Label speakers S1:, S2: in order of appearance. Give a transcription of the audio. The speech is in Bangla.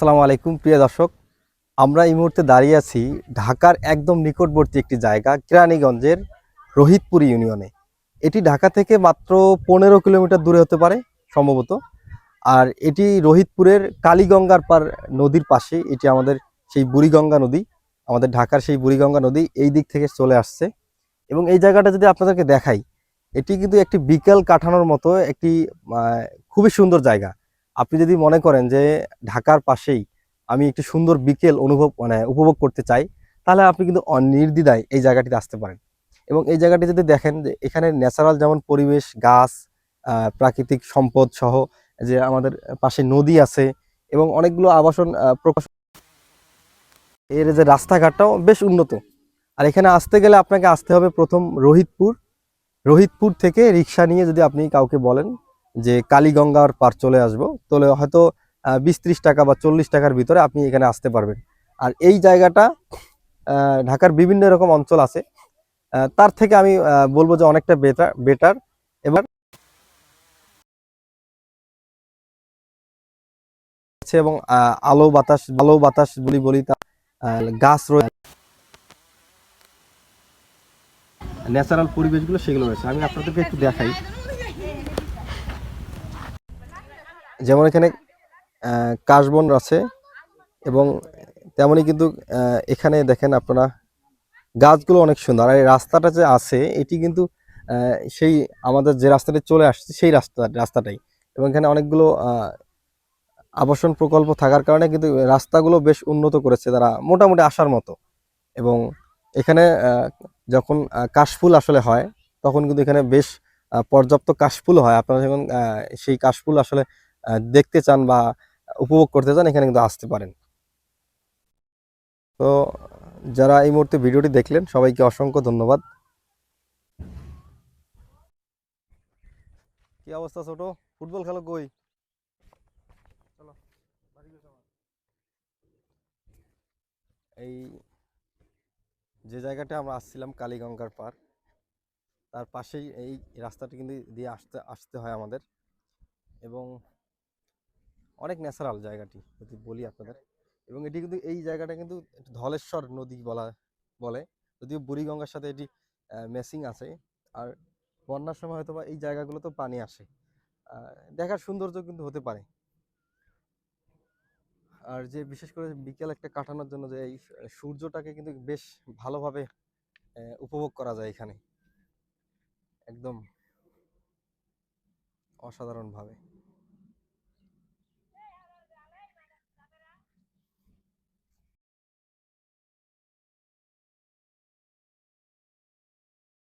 S1: আসসালামু আলাইকুম, প্রিয় দর্শক। আমরা এই মুহূর্তে দাঁড়িয়ে আছি ঢাকার একদম নিকটবর্তী একটি জায়গা, কেরানীগঞ্জের রোহিতপুর ইউনিয়নে। এটি ঢাকা থেকে মাত্র পনেরো কিলোমিটার দূরে হতে পারে, সম্ভবত। আর এটি রোহিতপুরের কালীগঙ্গার পার নদীর পাশে, এটি আমাদের সেই বুড়িগঙ্গা নদী, আমাদের ঢাকার সেই বুড়িগঙ্গা নদী এই দিক থেকে চলে আসছে। এবং এই জায়গাটা যদি আপনাদেরকে দেখাই, এটি কিন্তু একটি বিকেল কাটানোর মতো একটি খুবই সুন্দর জায়গা। আপনি যদি মনে করেন যে ঢাকার পাশেই আমি একটি সুন্দর বিকেল অনুভব মানে উপভোগ করতে চাই, তাহলে আপনি কিন্তু অ- নির্দ্বিধায় এই জায়গাটিতে আসতে পারেন। এবং এই জায়গাটি যদি দেখেন যে এখানে ন্যাচারাল যেমন পরিবেশ, গাছ প্রাকৃতিক সম্পদ সহ যে আমাদের পাশে নদী আছে এবং অনেকগুলো আবাসন প্রকাশ এর যে রাস্তাঘাটটাও বেশ উন্নত। আর এখানে আসতে গেলে আপনাকে আসতে হবে প্রথম রোহিতপুর। রোহিতপুর থেকে রিক্সা নিয়ে যদি আপনি কাউকে বলেন যে কালীগঙ্গার পার চলে আসব, তাহলে হয়তো বিশ ত্রিশ টাকা বা চল্লিশ টাকার ভিতরে আপনি এখানে আসতে পারবেন। আর এই জায়গাটা ঢাকার বিভিন্ন রকম অঞ্চল আছে। তার থেকে আমি বলব যে অনেকটা বেটার বেটার এবার এবং আলো বাতাস আলো বাতাস বলি বলি তা গাছ রয়েছে ন্যাচারাল পরিবেশগুলো সেগুলো রয়েছে। আমি আপনাদেরকে একটু দেখাই। যেমন এখানে কাশবন আছে এবং তেমনই কিন্তু এখানে দেখেন আপনারা, গাছগুলো অনেক সুন্দর। আর এই রাস্তাটা যে আছে, এটি কিন্তু সেই আমাদের যে রাস্তাটি চলে আসছে, সেই রাস্তা, রাস্তাটাই। এবং এখানে অনেকগুলো আবাসন প্রকল্প থাকার কারণে কিন্তু রাস্তাগুলো বেশ উন্নত করেছে তারা মোটামুটি আসার মতো। এবং এখানে যখন কাশফুল আসলে হয়, তখন কিন্তু এখানে বেশ পর্যাপ্ত কাশফুল হয়। আপনারা যখন সেই কাশফুল আসলে দেখতে চান বা উপভোগ করতে চান, এখানে কিন্তু আসতে পারেন। তো যারা এই মুহূর্তে ভিডিওটি দেখলেন, সবাইকে অসংখ্য ধন্যবাদ। কি অবস্থা ছোট? ফুটবল খেলো কই? এই যে জায়গাটা আমরা আসছিলাম, কালীগঙ্গার পার তার পাশেই এই রাস্তাটি কিন্তু দিয়ে আসতে আসতে হয় আমাদের। এবং অনেক ন্যাচারাল জায়গাটি, যদি বলি আপনাদের। এবং এটি কিন্তু এই জায়গাটা কিন্তু ধলেশ্বর নদী বলা, বলে। যদিও বুড়িগঙ্গার সাথে এটি মেসিং আছে। আর বন্যার সময় হয়তো বা এই জায়গাগুলোতেও পানি আসে। দেখার সৌন্দর্য কিন্তু হতে পারে। আর যে বিশেষ করে বিকেল একটা কাটানোর জন্য যে এই সূর্যটাকে কিন্তু বেশ ভালোভাবে উপভোগ করা যায় এখানে। একদম অসাধারণভাবে।